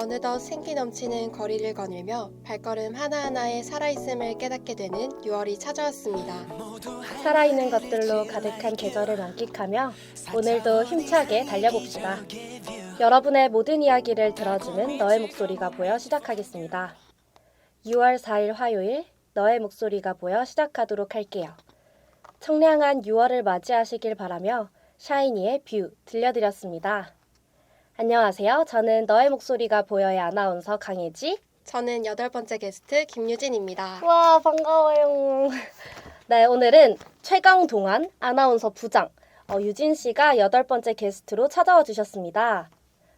어느덧 생기 넘치는 거리를 거닐며 발걸음 하나하나에 살아있음을 깨닫게 되는 6월이 찾아왔습니다. 살아있는 것들로 가득한 계절을 만끽하며 오늘도 힘차게 달려봅시다. 여러분의 모든 이야기를 들어주는 너의 목소리가 보여 시작하겠습니다. 6월 4일 화요일 너의 목소리가 보여 시작하도록 할게요. 청량한 6월을 맞이하시길 바라며 샤이니의 뷰 들려드렸습니다. 안녕하세요. 저는 너의 목소리가 보여의 아나운서 강혜지. 저는 여덟 번째 게스트 김유진입니다. 와 반가워요. 네 오늘은 최강 동안 아나운서 부장 어, 유진 씨가 여덟 번째 게스트로 찾아와 주셨습니다.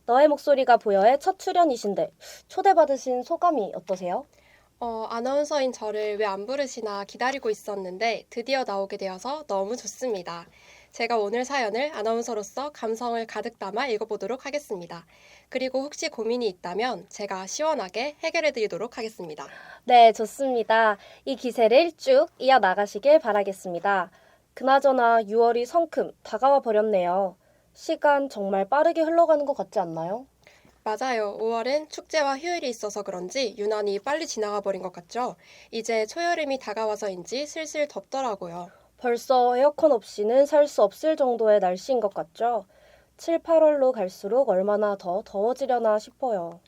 너의 목소리가 보여의 첫 출연이신데 초대받으신 소감이 어떠세요? 어, 아나운서인 저를 왜 안 부르시나 기다리고 있었는데 드디어 나오게 되어서 너무 좋습니다. 제가 오늘 사연을 아나운서로서 감성을 가득 담아 읽어보도록 하겠습니다. 그리고 혹시 고민이 있다면 제가 시원하게 해결해 드리도록 하겠습니다. 네 좋습니다. 이 기세를 쭉 이어 나가시길 바라겠습니다. 그나저나 6월이 성큼 다가와 버렸네요. 시간 정말 빠르게 흘러가는 것 같지 않나요? 맞아요. 5월은 축제와 휴일이 있어서 그런지 유난히 빨리 지나가 버린 것 같죠? 이제 초여름이 다가와서인지 슬슬 덥더라고요. 벌써 에어컨 없이는 살 수 없을 정도의 날씨인 것 같죠? 7, 8월로 갈수록 얼마나 더 더워지려나 싶어요.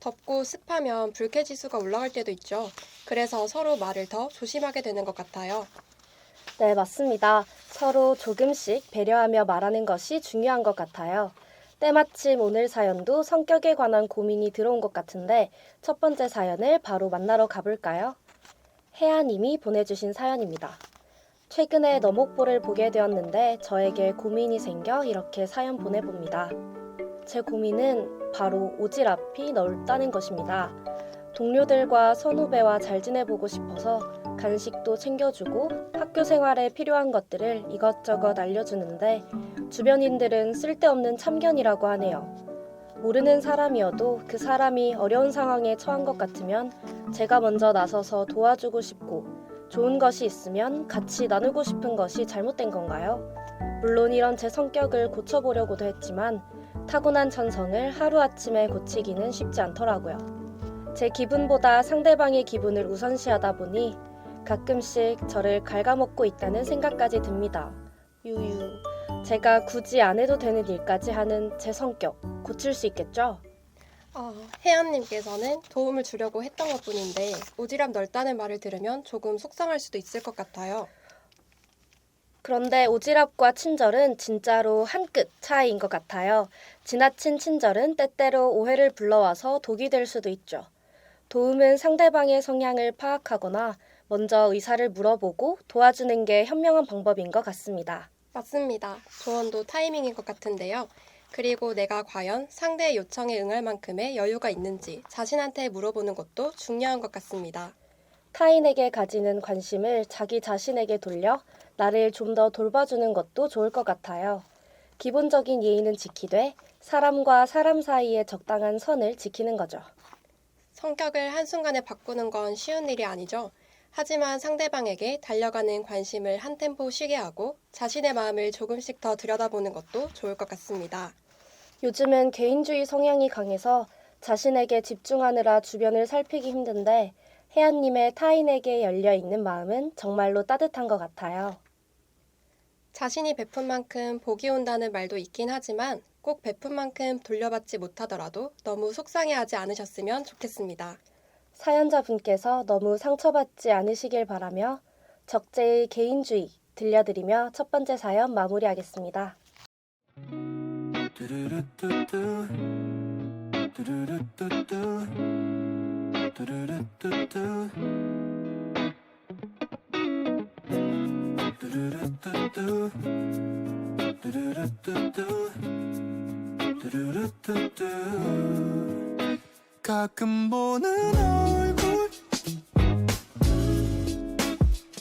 덥고 습하면 불쾌 지수가 올라갈 때도 있죠. 그래서 서로 말을 더 조심하게 되는 것 같아요. 네, 맞습니다. 서로 조금씩 배려하며 말하는 것이 중요한 것 같아요. 때마침 오늘 사연도 성격에 관한 고민이 들어온 것 같은데 첫 번째 사연을 바로 만나러 가볼까요? 혜아님이 보내주신 사연입니다. 최근에 너목보를 보게 되었는데 저에게 고민이 생겨 이렇게 사연 보내봅니다. 제 고민은 바로 오지랖이 넓다는 것입니다. 동료들과 선후배와 잘 지내보고 싶어서 간식도 챙겨주고 학교 생활에 필요한 것들을 이것저것 알려주는데 주변인들은 쓸데없는 참견이라고 하네요. 모르는 사람이어도 그 사람이 어려운 상황에 처한 것 같으면 제가 먼저 나서서 도와주고 싶고 좋은 것이 있으면 같이 나누고 싶은 것이 잘못된 건가요? 물론 이런 제 성격을 고쳐보려고도 했지만 타고난 천성을 하루아침에 고치기는 쉽지 않더라고요. 제 기분보다 상대방의 기분을 우선시하다 보니 가끔씩 저를 갉아먹고 있다는 생각까지 듭니다. 유유. 제가 굳이 안 해도 되는 일까지 하는 제 성격 고칠 수 있겠죠? 어, 혜연님께서는 도움을 주려고 했던 것 뿐인데 오지랖 넓다는 말을 들으면 조금 속상할 수도 있을 것 같아요. 그런데 오지랖과 친절은 진짜로 한 끗 차이인 것 같아요. 지나친 친절은 때때로 오해를 불러와서 독이 될 수도 있죠. 도움은 상대방의 성향을 파악하거나 먼저 의사를 물어보고 도와주는 게 현명한 방법인 것 같습니다. 맞습니다. 조언도 타이밍인 것 같은데요. 그리고 내가 과연 상대의 요청에 응할 만큼의 여유가 있는지 자신한테 물어보는 것도 중요한 것 같습니다. 타인에게 가지는 관심을 자기 자신에게 돌려 나를 좀 더 돌봐주는 것도 좋을 것 같아요. 기본적인 예의는 지키되 사람과 사람 사이의 적당한 선을 지키는 거죠. 성격을 한순간에 바꾸는 건 쉬운 일이 아니죠. 하지만 상대방에게 달려가는 관심을 한 템포 쉬게 하고 자신의 마음을 조금씩 더 들여다보는 것도 좋을 것 같습니다. 요즘은 개인주의 성향이 강해서 자신에게 집중하느라 주변을 살피기 힘든데 혜연님의 타인에게 열려 있는 마음은 정말로 따뜻한 것 같아요. 자신이 베푼 만큼 복이 온다는 말도 있긴 하지만 꼭 베푼 만큼 돌려받지 못하더라도 너무 속상해하지 않으셨으면 좋겠습니다. 사연자분께서 너무 상처받지 않으시길 바라며 적재의 개인주의 들려드리며 첫 번째 사연 마무리하겠습니다. 가끔 보는 얼굴.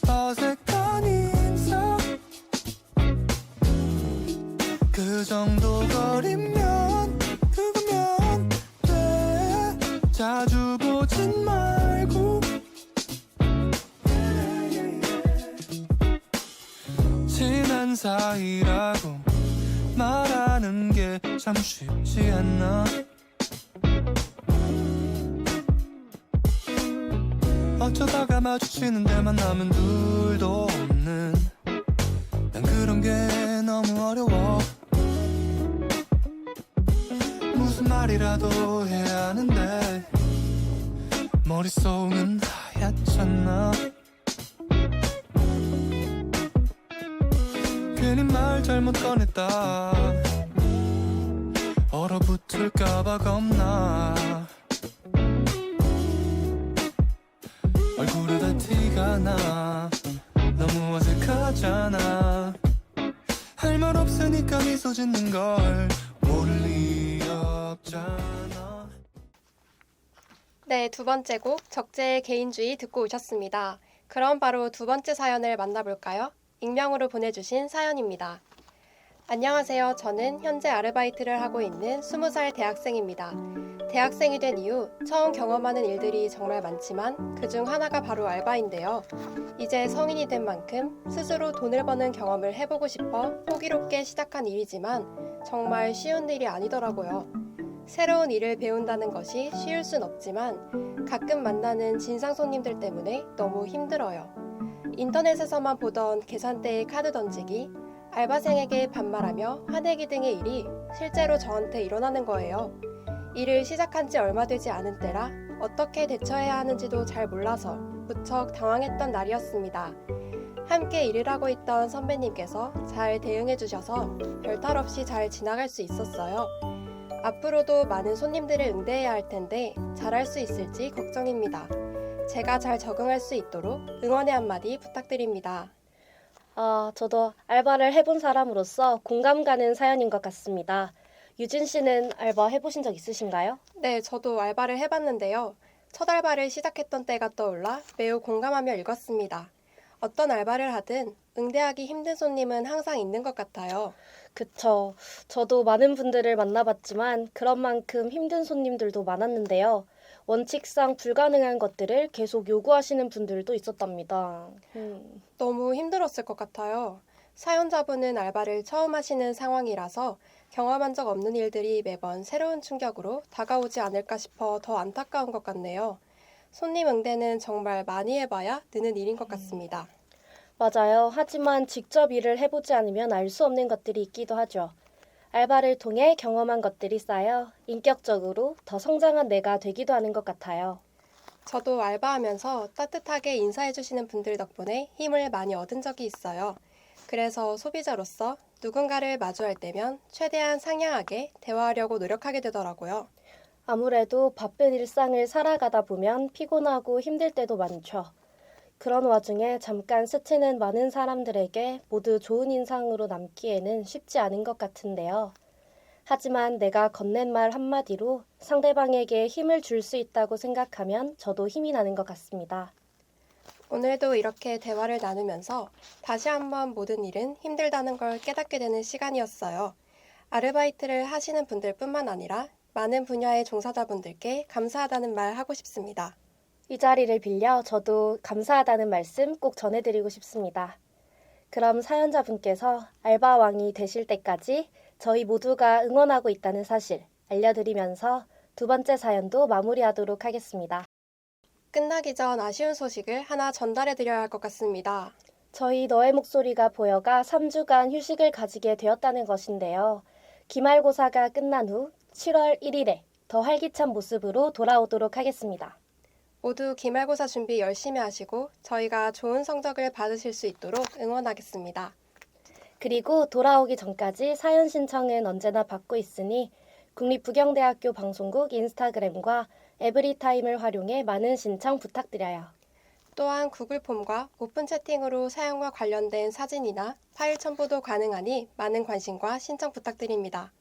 어색한 인상 그 정도 거리면 그거면 돼. 자주 보진 말고. 친한 사이라고 말하는 게 참 쉽지 않나 어쩌다가 마주치는 데 만나면 둘도 없는. 난 그런 게 너무 어려워. 무슨 말이라도 해야 하는데 머릿속은 하얗잖아 괜히 말 잘못 꺼냈다. 얼어붙을까봐 겁나 걸 네, 두 번째 곡 적재의 개인주의 듣고 오셨습니다. 그럼 바로 두 번째 사연을 만나볼까요? 익명으로 보내주신 사연입니다. 안녕하세요. 저는 현재 아르바이트를 하고 있는 20살 대학생입니다. 대학생이 된 이후 처음 경험하는 일들이 정말 많지만 그중 하나가 바로 알바인데요. 이제 성인이 된 만큼 스스로 돈을 버는 경험을 해보고 싶어 호기롭게 시작한 일이지만 정말 쉬운 일이 아니더라고요. 새로운 일을 배운다는 것이 쉬울 순 없지만 가끔 만나는 진상 손님들 때문에 너무 힘들어요. 인터넷에서만 보던 계산대에 카드 던지기, 알바생에게 반말하며 화내기 등의 일이 실제로 저한테 일어나는 거예요. 일을 시작한 지 얼마 되지 않은 때라 어떻게 대처해야 하는지도 잘 몰라서 무척 당황했던 날이었습니다. 함께 일을 하고 있던 선배님께서 잘 대응해 주셔서 별탈 없이 잘 지나갈 수 있었어요. 앞으로도 많은 손님들을 응대해야 할 텐데 잘할 수 있을지 걱정입니다. 제가 잘 적응할 수 있도록 응원의 한마디 부탁드립니다. 아, 저도 알바를 해본 사람으로서 공감 가는 사연인 것 같습니다. 유진 씨는 알바 해보신 적 있으신가요? 네, 저도 알바를 해봤는데요. 첫 알바를 시작했던 때가 떠올라 매우 공감하며 읽었습니다. 어떤 알바를 하든 응대하기 힘든 손님은 항상 있는 것 같아요. 그쵸. 저도 많은 분들을 만나봤지만 그런 만큼 힘든 손님들도 많았는데요. 원칙상 불가능한 것들을 계속 요구하시는 분들도 있었답니다. 음, 너무 힘들었을 것 같아요. 사연자분은 알바를 처음 하시는 상황이라서 경험한 적 없는 일들이 매번 새로운 충격으로 다가오지 않을까 싶어 더 안타까운 것 같네요. 손님 응대는 정말 많이 해봐야 느는 일인 것 같습니다. 맞아요. 하지만 직접 일을 해보지 않으면 알 수 없는 것들이 있기도 하죠. 알바를 통해 경험한 것들이 쌓여 인격적으로 더 성장한 내가 되기도 하는 것 같아요. 저도 알바하면서 따뜻하게 인사해주시는 분들 덕분에 힘을 많이 얻은 적이 있어요. 그래서 소비자로서 누군가를 마주할 때면 최대한 상냥하게 대화하려고 노력하게 되더라고요. 아무래도 바쁜 일상을 살아가다 보면 피곤하고 힘들 때도 많죠. 그런 와중에 잠깐 스치는 많은 사람들에게 모두 좋은 인상으로 남기에는 쉽지 않은 것 같은데요. 하지만 내가 건넨 말 한마디로 상대방에게 힘을 줄 수 있다고 생각하면 저도 힘이 나는 것 같습니다. 오늘도 이렇게 대화를 나누면서 다시 한번 모든 일은 힘들다는 걸 깨닫게 되는 시간이었어요. 아르바이트를 하시는 분들뿐만 아니라 많은 분야의 종사자분들께 감사하다는 말 하고 싶습니다. 이 자리를 빌려 저도 감사하다는 말씀 꼭 전해드리고 싶습니다. 그럼 사연자분께서 알바왕이 되실 때까지 저희 모두가 응원하고 있다는 사실 알려드리면서 두 번째 사연도 마무리하도록 하겠습니다. 끝나기 전 아쉬운 소식을 하나 전달해 드려야 할 것 같습니다. 저희 너의 목소리가 보여가 3주간 휴식을 가지게 되었다는 것인데요. 기말고사가 끝난 후 7월 1일에 더 활기찬 모습으로 돌아오도록 하겠습니다. 모두 기말고사 준비 열심히 하시고 저희가 좋은 성적을 받으실 수 있도록 응원하겠습니다. 그리고 돌아오기 전까지 사연 신청은 언제나 받고 있으니 국립부경대학교 방송국 인스타그램과 에브리타임을 활용해 많은 신청 부탁드려요. 또한 구글 폼과 오픈 채팅으로 사연과 관련된 사진이나 파일 첨부도 가능하니 많은 관심과 신청 부탁드립니다.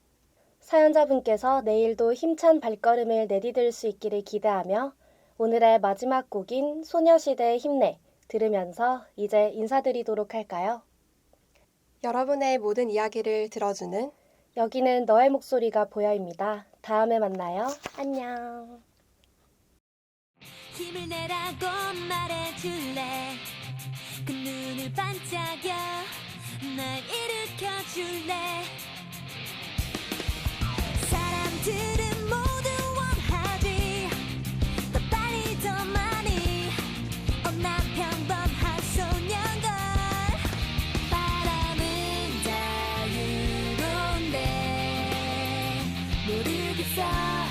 사연자분께서 내일도 힘찬 발걸음을 내디딜 수 있기를 기대하며 오늘의 마지막 곡인 소녀시대의 힘내 들으면서 이제 인사드리도록 할까요? 여러분의 모든 이야기를 들어주는 여기는 너의 목소리가 보여입니다. 다음에 만나요. 안녕. 힘을 내라고 말해줄래? 그 눈을 반짝여 날 일으켜줄래? 사람들은 모두 원하지. 더 빨리 더 많이. 어나 평범한 소년걸. 바람은 자유로운데 모르겠어.